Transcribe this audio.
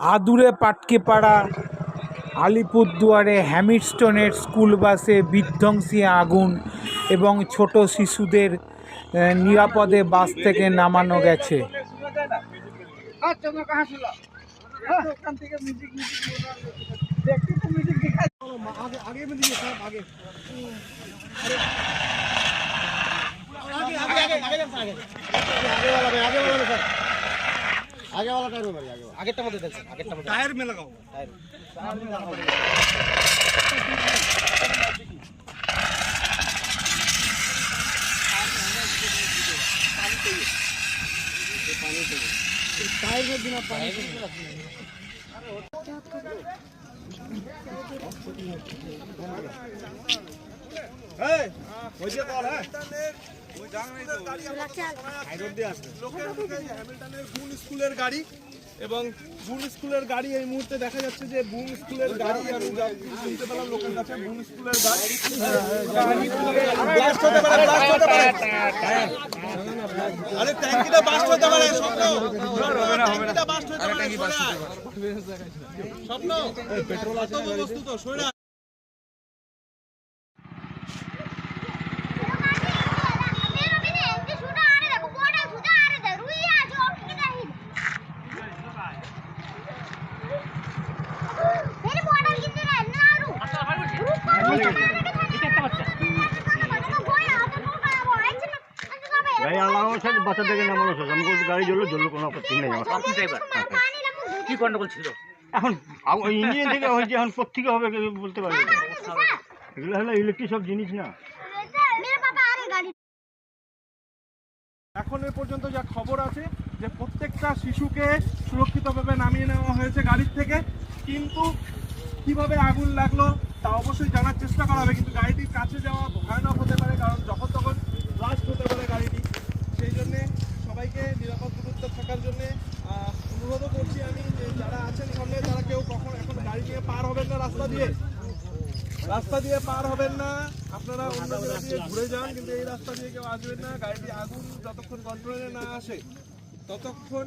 আদুরে পাটকেপাড়া, আলিপুরদুয়ারে হ্যামিডস্টোনের স্কুল বাসে বিধ্বংসী আগুন এবং ছোট শিশুদের নিরাপদে বাস থেকে নামানো গেছে। আগেরটা মধ্যে দেখছেন আগেরটা মধ্যে। টায়ার মে লাগাও ওই যে বল হ্যাঁ। ওই জাঙ্গনাই তো হাইরোড দিয়ে আসবে লোকের মুখে যে গাড়ি এবং স্কুলের গাড়ি এই মুহূর্তে দেখা যাচ্ছে যে স্কুলের গাড়ি আমি শুনতে পেলাম লোকের কাছে স্কুলের গাড়ি স্বপ্ন পেট্রোল এখন এ পর্যন্ত যা খবর আছে যে প্রত্যেকটা শিশুকে সুরক্ষিতভাবে নামিয়ে নেওয়া হয়েছে গাড়ির থেকে কিন্তু কীভাবে আগুন লাগল তা অবশ্যই জানার চেষ্টা করা হবে কিন্তু গাড়িটির কাছে যাওয়া ভয়ানক হতে পারে কারণ যখন তখন পার হবেন না রাস্তা দিয়ে। রাস্তা দিয়ে পার হবেন না। আপনারা অন্য জায়গা দিয়ে ঘুরে যান কিন্তু এই রাস্তা দিয়ে কেউ আসবেন না। গাড়িটি আগুন যতক্ষণ কন্ট্রোলে না আসে ততক্ষণ